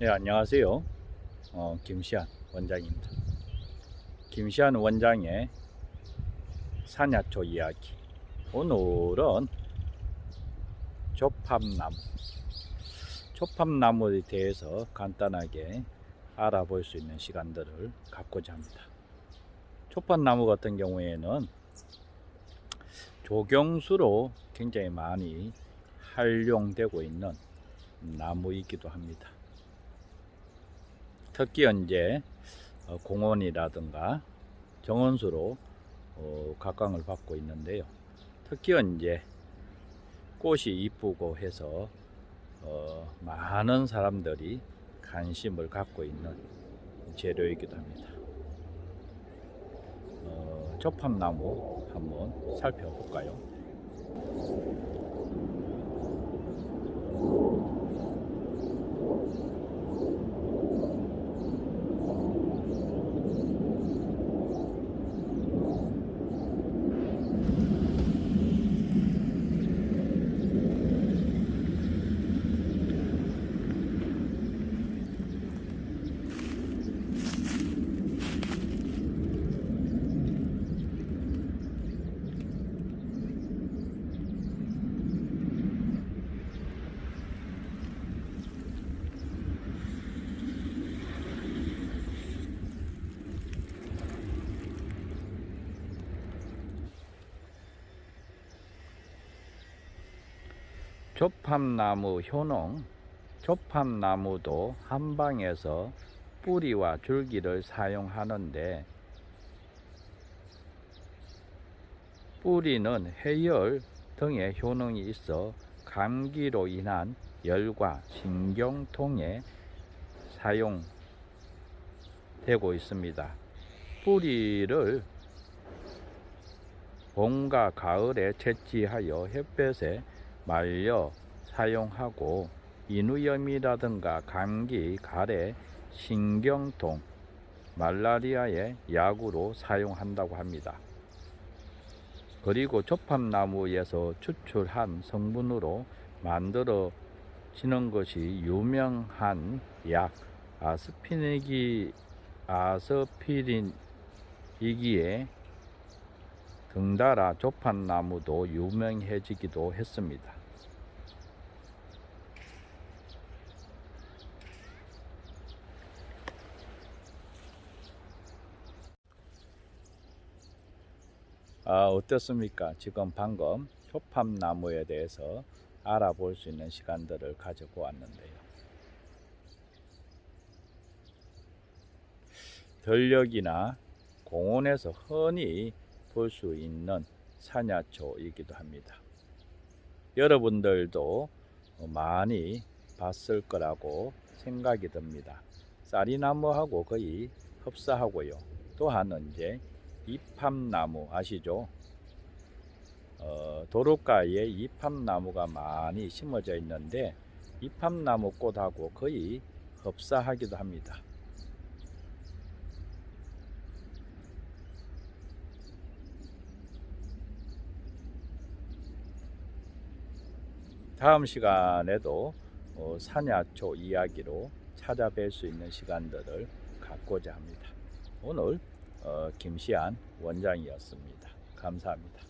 네, 안녕하세요. 어, 김시안 원장입니다. 김시안 원장의 산야초 이야기. 오늘은 조팝나무. 조팝나무에 대해서 간단하게 알아볼 수 있는 시간들을 갖고자 합니다. 조팝나무 같은 경우에는 조경수로 굉장히 많이 활용되고 있는 나무이기도 합니다. 특히 이제 어, 공원이라든가 정원수로 어, 각광을 받고 있는데요. 특히 이제 꽃이 이쁘고 해서 어, 많은 사람들이 관심을 갖고 있는 재료이기도 합니다. 어, 조팝나무 한번 살펴볼까요? 조팝나무 효능 조팝나무도 한방에서 뿌리와 줄기를 사용하는데 뿌리는 해열 등의 효능이 있어 감기로 인한 열과 신경통에 사용되고 있습니다. 뿌리를 봄과 가을에 채취하여 햇볕에 말려 사용하고 인후염이라든가 감기, 가래, 신경통, 말라리아의 약으로 사용한다고 합니다. 그리고 조팝나무에서 추출한 성분으로 만들어지는 것이 유명한 약 아스피네기 아스피린이기에 등달아 조팝나무도 유명해지기도 했습니다. 아, 어떻습니까? 지금 방금 효팝나무에 대해서 알아볼 수 있는 시간들을 가지고 왔는데요. 들녘이나 공원에서 흔히 볼 수 있는 산야초이기도 합니다. 여러분들도 많이 봤을 거라고 생각이 듭니다. 쌀이나무하고 거의 흡사하고요. 또한 이제 이팝나무 아시죠? 어, 도로가에 이팝나무가 많이 심어져 있는데 이팝나무 꽃하고 거의 흡사하기도 합니다. 다음 시간에도 어, 산야초 이야기로 찾아뵐 수 있는 시간들을 갖고자 합니다. 오늘 어, 김시안 원장이었습니다. 감사합니다.